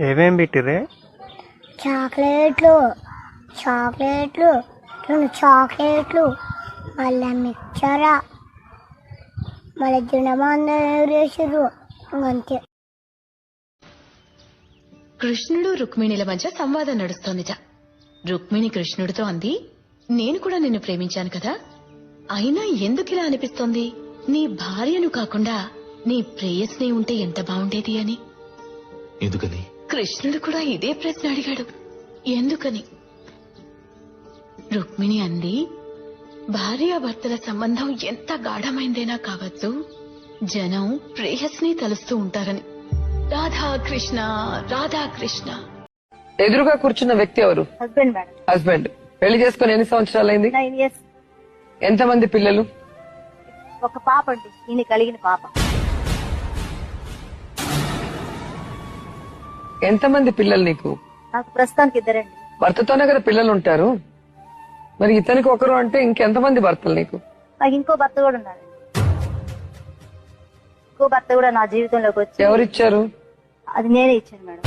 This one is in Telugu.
ఏమేం పెట్టిరే చాక్లెట్లు చాక్లెట్లు రెండు చాక్లెట్లు మళ్ళీ మిక్చరా మళ్ళీ జనమంద వేసారు అంతే కృష్ణుడు రుక్మిణిల మధ్య సంవాదం నడుస్తోందిట. రుక్మిణి కృష్ణుడితో అంది నేను కూడా నిన్ను ప్రేమించాను కదా. అయినా ఎందుకిలా అనిపిస్తోంది? నీ భార్యను కాకుండా నీ ప్రేయస్ని ఉంటే ఎంత బాగుండేది అని. ఎందుకని? కృష్ణుడు కూడా ఇదే ప్రశ్న అడిగాడు. ఎందుకని? రుక్మిణి అంది భార్యాభర్తల సంబంధం ఎంత గాఢమైందైనా కావచ్చు జనం ప్రేయస్ని తలుస్తూ ఉంటారని. రాధాకృష్ణ రాధాకృష్ణ ఎదురుగా కూర్చున్న వ్యక్తి ఎవరు? హస్బెండ్ మేడం హస్బెండ్ పెళ్ళి చేసుకుని ఎన్ని సంవత్సరాలైంది నైన్ ఇయర్స్ ఎంతమంది పిల్లలు? ఒక పాప అండి ఈయన కలిగిన పాప. ఎంతమంది పిల్లలు నీకు? నాకు ప్రస్తుతానికి ఇద్దరండి. భర్తతోనే కదా పిల్లలు ఉంటారు? మరి ఇతనికి ఒకరు అంటే ఇంకెంతమంది భర్తలు నీకు? నాకు ఇంకో భర్త కూడా ఉన్నాడు. ఇంకో భర్త కూడా నా జీవితంలోకి వచ్చి ఎవరిచ్చారు? అది నేనే ఇచ్చాను మేడం.